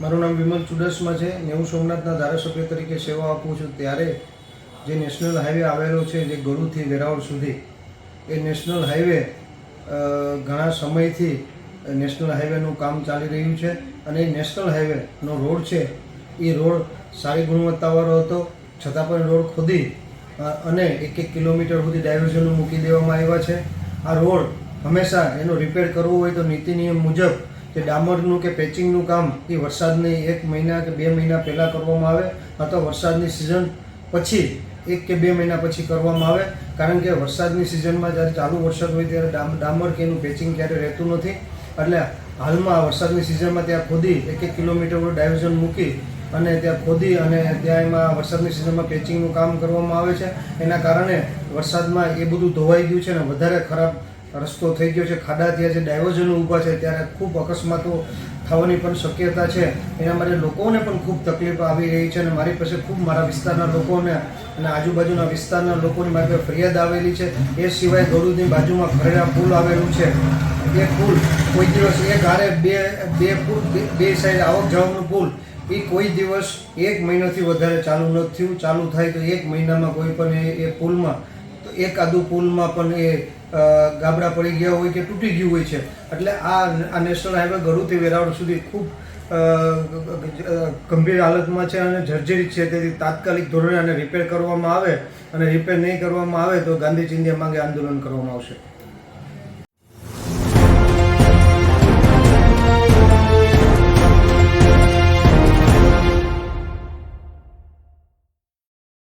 મારું નામ વિમલ ચુડસમા છે નેવું સોમનાથના ધારાસભ્ય તરીકે સેવા આપું છું ત્યારે જે નેશનલ હાઈવે આવેલો છે જે ગરુથી વેરાવળ સુધી, એ નેશનલ હાઈવે ઘણા સમયથી નેશનલ હાઈવેનું કામ ચાલી રહ્યું છે અને નેશનલ હાઈવેનો રોડ છે, એ રોડ સારી ગુણવત્તાવાળો હતો, છતાં પણ રોડ ખોદી અને એક એક કિલોમીટર સુધી ડાયવર્ઝનો મૂકી દેવામાં આવ્યા છે. આ રોડ હંમેશા એનો રિપેર કરવો હોય તો નીતિ નિયમ મુજબ જે ડામરનું કે પેચિંગનું કામ એ વરસાદની એક મહિના કે બે મહિના પહેલાં કરવામાં આવે અથવા વરસાદની સિઝન પછી એક કે બે મહિના પછી કરવામાં આવે. કારણ કે વરસાદની સિઝનમાં જ્યારે ચાલુ વરસાદ હોય ત્યારે ડામ, ડામર કે એનું પેચિંગ ક્યારે રહેતું નથી. એટલે હાલમાં વરસાદની સિઝનમાં ત્યાં ખોદી એક એક કિલોમીટરનું ડાયવર્ઝન મૂકી અને ત્યાં ખોદી અને ત્યાં એમાં વરસાદની સિઝનમાં પેચિંગનું કામ કરવામાં આવે છે. એના કારણે વરસાદમાં એ બધું ધોવાઈ ગયું છે અને વધારે ખરાબ રસ્તો થઈ ગયો છે, ખાડા ત્યાં જે ડાયવર્ઝનો ઊભા છે, ત્યારે ખૂબ અકસ્માતો થવાની પણ શક્યતા છે. એના માટે લોકોને પણ ખૂબ તકલીફ આવી રહી છે અને મારી પાસે ખૂબ મારા વિસ્તારના લોકોને અને આજુબાજુના વિસ્તારના લોકોની મારી પાસે ફરિયાદ આવેલી છે. એ સિવાય ગરુડની બાજુમાં ખરેડા પુલ આવેલું છે. એ પુલ, કોઈ દિવસ એક હારે બે બે પુલ, બે- સાઈડ આવક જવાનું પુલ. એ કોઈ દિવસ એક મહિનાથી વધારે ચાલુ ન થયું. ચાલુ થાય તો એક મહિનામાં કોઈ પણ એ એ પુલમાં, તો એક આદુ પુલમાં પણ એ ગાબડા પડી ગયા હોય કે તૂટી ગયું હોય છે. એટલે આ નેશનલ હાઈવે ગરુથી વેરાવળ સુધી ખૂબ ગંભીર હાલતમાં છે અને જર્જરિત છે. તેથી તાત્કાલિક ધોરણે આને રિપેર કરવામાં આવે અને રિપેર નહીં કરવામાં આવે તો ગાંધી ચિંધ્યા માંગે આંદોલન કરવામાં આવશે.